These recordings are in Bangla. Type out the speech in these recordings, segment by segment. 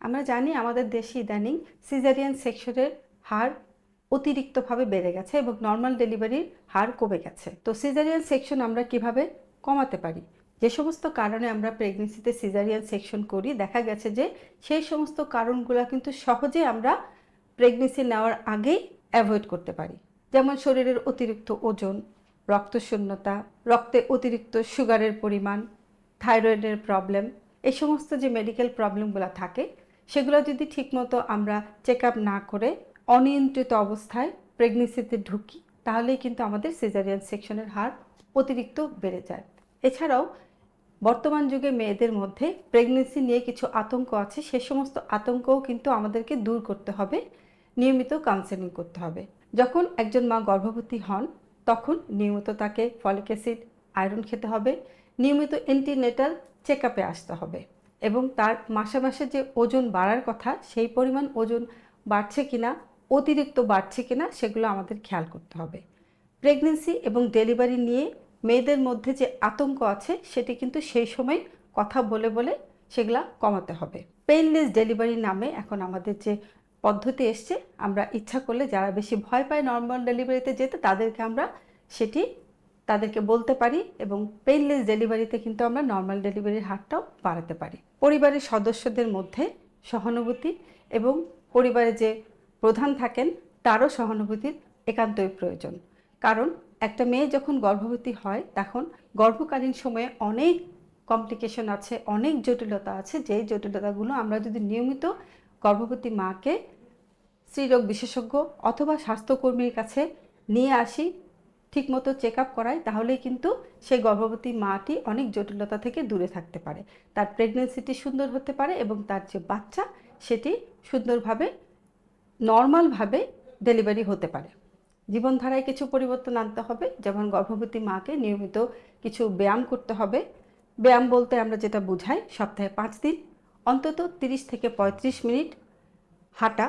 আমরা জানি আমাদের দেশে ইদানিং সিজারিয়ান সেকশনের হার অতিরিক্তভাবে বেড়ে গেছে এবং নর্মাল ডেলিভারির হার কমে গেছে। তো সিজারিয়ান সেকশন আমরা কীভাবে কমাতে পারি? যে সমস্ত কারণে আমরা প্রেগনেন্সিতে সিজারিয়ান সেকশন করি, দেখা গেছে যে সেই সমস্ত কারণগুলো কিন্তু সহজে আমরা প্রেগনেন্সি নেওয়ার আগেই অ্যাভয়েড করতে পারি। যেমন শরীরের অতিরিক্ত ওজন, রক্তশূন্যতা, রক্তে অতিরিক্ত সুগারের পরিমাণ থাইরয়েডের প্রবলেম এই সমস্ত যে মেডিকেল প্রবলেমগুলো থাকে সেগুলো যদি ঠিকমতো আমরা চেক আপ না করে অনিয়ন্ত্রিত অবস্থায় প্রেগনেন্সিতে ঢুকি, তাহলেই কিন্তু আমাদের সিজারিয়ান সেকশনের হার অতিরিক্ত বেড়ে যায়। এছাড়াও বর্তমান যুগে মেয়েদের মধ্যে প্রেগনেন্সি নিয়ে কিছু আতঙ্ক আছে, সে সমস্ত আতঙ্কও কিন্তু আমাদেরকে দূর করতে হবে, নিয়মিত কাউন্সেলিং করতে হবে। যখন একজন মা গর্ভবতী হন, তখন নিয়মিত তাকে ফলিক অ্যাসিড, আয়রন খেতে হবে, নিয়মিত অ্যান্টিনেটাল চেক আপে আসতে হবে। এবং তার মাসে মাসে যে ওজন বাড়ার কথা, সেই পরিমাণ ওজন বাড়ছে কিনা, অতিরিক্ত বাড়ছে কিনা, সেগুলো আমাদের খেয়াল করতে হবে। প্রেগনেন্সি এবং ডেলিভারি নিয়ে মেয়েদের মধ্যে যে আতঙ্ক আছে, সেটি কিন্তু সেই সময় কথা বলে বলে সেগুলা কমাতে হবে। পেইনলেস ডেলিভারি নামে এখন আমাদের যে পদ্ধতি এসছে, আমরা ইচ্ছা করলে যারা বেশি ভয় পায় নর্মাল ডেলিভারিতে যেতে, তাদেরকে আমরা সেটি তাদেরকে বলতে পারি এবং পেইনলেস ডেলিভারিতে কিন্তু আমরা নর্মাল ডেলিভারির হারটাও বাড়াতে পারি। পরিবারের সদস্যদের মধ্যে সহানুভূতি এবং পরিবারে যে প্রধান থাকেন, তারও সহানুভূতির একান্তই প্রয়োজন। কারণ একটা মেয়ে যখন গর্ভবতী হয়, তখন গর্ভকালীন সময়ে অনেক কমপ্লিকেশন আছে, অনেক জটিলতা আছে। যেই জটিলতাগুলো আমরা যদি নিয়মিত গর্ভবতী মাকে স্ত্রীরোগ বিশেষজ্ঞ অথবা স্বাস্থ্যকর্মীর কাছে নিয়ে আসি ঠিকমতো চেক আপ করাই তাহলেই কিন্তু সেই গর্ভবতী মাটি অনেক জটিলতা থেকে দূরে থাকতে পারে। তার প্রেগনেন্সিটি সুন্দর হতে পারে এবং তার যে বাচ্চা, সেটি সুন্দরভাবে নর্মালভাবে ডেলিভারি হতে পারে। জীবনধারায় কিছু পরিবর্তন আনতে হবে, যেমন গর্ভবতী মাকে নিয়মিত কিছু ব্যায়াম করতে হবে। ব্যায়াম বলতে আমরা যেটা বুঝাই, সপ্তাহে পাঁচ দিন, অন্তত তিরিশ থেকে পঁয়ত্রিশ মিনিট হাঁটা।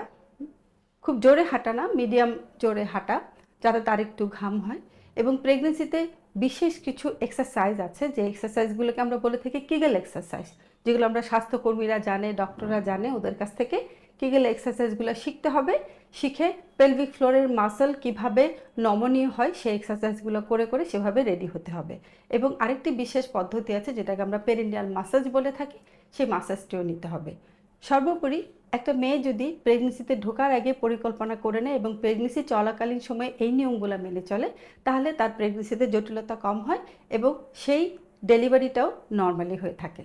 খুব জোরে হাঁটা না মিডিয়াম জোরে হাঁটা। যাতে তার একটু ঘাম হয়। এবং প্রেগনেন্সিতে বিশেষ কিছু এক্সারসাইজ আছে যে এক্সারসাইজগুলোকে আমরা বলে থাকি কিগেল এক্সারসাইজ যেগুলো আমরা স্বাস্থ্যকর্মীরা জানে ডক্টররা জানে, ওদের কাছ থেকে কিগেল এক্সারসাইজগুলো শিখতে হবে। শিখে পেলভিক ফ্লোরের মাসল কীভাবে নমনীয় হয় সেই এক্সারসাইজগুলো করে করে সেভাবে রেডি হতে হবে। এবং আরেকটি বিশেষ পদ্ধতি আছে যেটাকে আমরা পেরিনিয়াল মাসাজ বলে থাকি, সেই মাসাজটিও নিতে হবে। সর্বোপরি একটা মেয়ে যদি প্রেগনেন্সিতে ঢোকার আগে পরিকল্পনা করে নেয় এবং প্রেগনেন্সি চলাকালীন সময়ে এই নিয়মগুলো মেনে চলে, তাহলে তার প্রেগনেন্সিতে জটিলতা কম হয় এবং সেই ডেলিভারিটাও নর্মালি হয়ে থাকে।